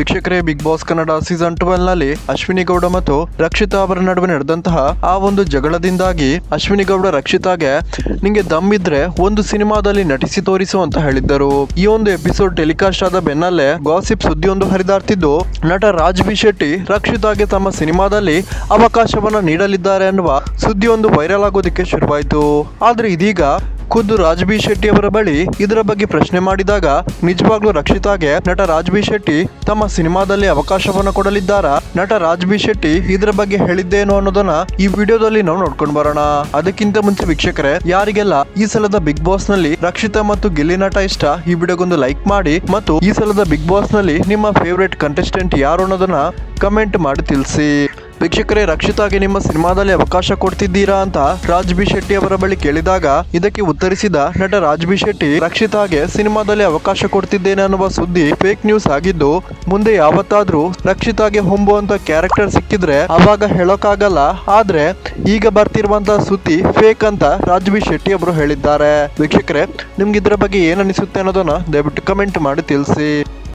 ವೀಕ್ಷಕರೇ big boss Kannada season ಟ್ವೆಲ್ನಲ್ಲಿ ಅಶ್ವಿನಿ ಗೌಡ ಮತ್ತು ರಕ್ಷಿತಾ ಅವರ ನಡುವೆ ನಡೆದಂತಹ ಆ ಒಂದು ಜಗಳದಿಂದಾಗಿ ಅಶ್ವಿನಿ ಗೌಡ ರಕ್ಷಿತಾಗೆ ನಿಂಗೆ ದಮ್ ಇದ್ರೆ ಒಂದು ಸಿನಿಮಾದಲ್ಲಿ ನಟಿಸಿ ತೋರಿಸು ಅಂತ ಹೇಳಿದ್ದರು. ಈ ಒಂದು ಎಪಿಸೋಡ್ ಟೆಲಿಕಾಸ್ಟ್ ಆದ ಬೆನ್ನಲ್ಲೇ ಗಾಸಿಪ್ ಸುದ್ದಿಯೊಂದು ಹರಿದಾಡ್ತಿದ್ದು, ನಟ ರಾಜ್ ಬಿ ಶೆಟ್ಟಿ ರಕ್ಷಿತಾಗೆ ತಮ್ಮ ಸಿನಿಮಾದಲ್ಲಿ ಅವಕಾಶವನ್ನ ನೀಡಲಿದ್ದಾರೆ ಅನ್ನುವ ಸುದ್ದಿಯೊಂದು ವೈರಲ್ ಆಗೋದಕ್ಕೆ ಶುರುವಾಯಿತು. ಆದ್ರೆ ಇದೀಗ ಖುದ್ದು ರಾಜ್ ಬಿ ಶೆಟ್ಟಿ ಅವರ ಬಳಿ ಇದರ ಬಗ್ಗೆ ಪ್ರಶ್ನೆ ಮಾಡಿದಾಗ ನಿಜವಾಗ್ಲೂ ರಕ್ಷಿತಾಗೆ ನಟ ರಾಜ್ ಬಿ ಶೆಟ್ಟಿ ತಮ್ಮ ಸಿನಿಮಾದಲ್ಲಿ ಅವಕಾಶವನ್ನು ಕೊಡಲಿದ್ದಾರಾ? ನಟ ರಾಜ್ ಬಿ ಶೆಟ್ಟಿ ಇದರ ಬಗ್ಗೆ ಹೇಳಿದ್ದೇನು ಅನ್ನೋದನ್ನ ಈ ವಿಡಿಯೋದಲ್ಲಿ ನಾವು ನೋಡ್ಕೊಂಡು ಬರೋಣ. ಅದಕ್ಕಿಂತ ಮುಂಚೆ ವೀಕ್ಷಕರೇ, ಯಾರಿಗೆಲ್ಲ ಈ ಸಲದ ಬಿಗ್ ಬಾಸ್ನಲ್ಲಿ ರಕ್ಷಿತಾ ಮತ್ತು ಗಿಲ್ಲಿ ನಟ ಇಷ್ಟ, ಈ ವಿಡಿಯೋಗೊಂದು ಲೈಕ್ ಮಾಡಿ ಮತ್ತು ಈ ಸಲದ ಬಿಗ್ ಬಾಸ್ನಲ್ಲಿ ನಿಮ್ಮ ಫೇವರೇಟ್ ಕಂಟೆಸ್ಟೆಂಟ್ ಯಾರು ಅನ್ನೋದನ್ನ ಕಮೆಂಟ್ ಮಾಡಿ ತಿಳಿಸಿ. ವೀಕ್ಷಕರೇ, ರಕ್ಷಿತಾಗೆ ನಿಮ್ಮ ಸಿನಿಮಾದಲ್ಲಿ ಅವಕಾಶ ಕೊಡ್ತಿದ್ದೀರಾ ಅಂತ ರಾಜ್ ಬಿ ಶೆಟ್ಟಿ ಅವರ ಬಳಿ ಕೇಳಿದಾಗ ಇದಕ್ಕೆ ಉತ್ತರಿಸಿದ ನಟ ರಾಜ್ ಬಿ ಶೆಟ್ಟಿ, ರಕ್ಷಿತಾಗೆ ಸಿನಿಮಾದಲ್ಲಿ ಅವಕಾಶ ಕೊಡ್ತಿದ್ದೇನೆ ಅನ್ನುವ ಸುದ್ದಿ ಫೇಕ್ ನ್ಯೂಸ್ ಆಗಿದ್ದು, ಮುಂದೆ ಯಾವತ್ತಾದ್ರೂ ರಕ್ಷಿತಾಗೆ ಹೊಂಬುವಂತ ಕ್ಯಾರೆಕ್ಟರ್ ಸಿಕ್ಕಿದ್ರೆ ಅವಾಗ ಹೇಳೋಕ್ಕಾಗಲ್ಲ. ಆದ್ರೆ, ಈಗ ಬರ್ತಿರುವಂತ ಸುದ್ದಿ ಫೇಕ್ ಅಂತ ರಾಜ್ ಬಿ ಶೆಟ್ಟಿ ಅವರು ಹೇಳಿದ್ದಾರೆ. ವೀಕ್ಷಕರೇ, ನಿಮ್ಗೆ ಇದ್ರ ಬಗ್ಗೆ ಏನ್ ಅನಿಸುತ್ತೆ ಅನ್ನೋದನ್ನ ದಯವಿಟ್ಟು ಕಮೆಂಟ್ ಮಾಡಿ ತಿಳಿಸಿ.